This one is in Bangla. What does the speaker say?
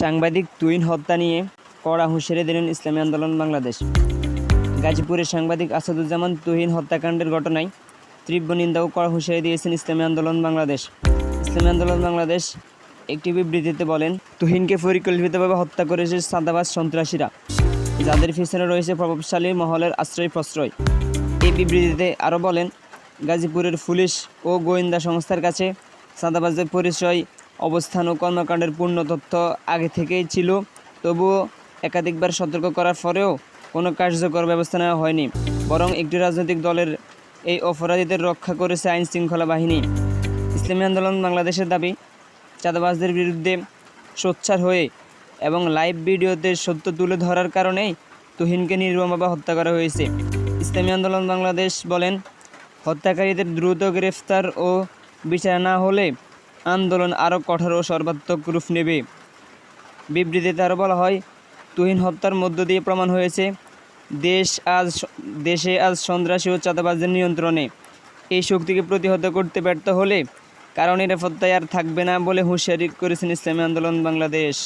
সাংবাদিক তুহিন হত্যা নিয়ে কড়া হুঁশিয়ারি দিলেন ইসলামী আন্দোলন বাংলাদেশ। গাজীপুরের সাংবাদিক আসাদুজ্জামান তুহিন হত্যাকাণ্ডের ঘটনায় তীব্র নিন্দা ও কড়া হুঁশিয়ারি দিয়েছেন ইসলামী আন্দোলন বাংলাদেশ। ইসলামী আন্দোলন বাংলাদেশ একটি বিবৃতিতে বলেন, তুহিনকে পরিকল্পিতভাবে হত্যা করেছে সাদাবাজ সন্ত্রাসীরা, যাদের পিছনে রয়েছে প্রভাবশালী মহলের আশ্রয় প্রশ্রয় এই বিবৃতিতে আরও বলেন, গাজীপুরের পুলিশ ও গোয়েন্দা সংস্থার কাছে সাদাবাজের পরিচয় অবস্থান ও কর্মকাণ্ডের পূর্ণ তথ্য আগে থেকেই ছিল তবুও একাধিকবার সতর্ক করার পরেও কোনো কার্যকর ব্যবস্থা নেওয়া হয়নি। বরং একটি রাজনৈতিক দলের এই অপরাধীদের রক্ষা করেছে আইন শৃঙ্খলা বাহিনী। ইসলামী আন্দোলন বাংলাদেশের দাবি, চাঁদাবাজদের বিরুদ্ধে সোচ্চার হয়ে এবং লাইভ ভিডিওতে সত্য তুলে ধরার কারণেই তুহিনকে নির্মমভাবে হত্যা করা হয়েছে। ইসলামী আন্দোলন বাংলাদেশ বলেন, হত্যাকারীদের দ্রুত গ্রেফতার ও বিচার না হলে আন্দোলন আরও কঠোর ও সর্বাত্মক রূপ নেবে। বিবৃতিতে আরও বলা হয়, তুহিন হত্যার মধ্য দিয়ে প্রমাণ হয়েছে, দেশ আজ দেশে আজ সন্ত্রাসী ও চাঁদাবাজদের নিয়ন্ত্রণে। এই শক্তিকে প্রতিহত করতে ব্যর্থ হলে কারণ নিরাপত্তায় আর থাকবে না বলে হুঁশিয়ারি করেছেন ইসলামী আন্দোলন বাংলাদেশ।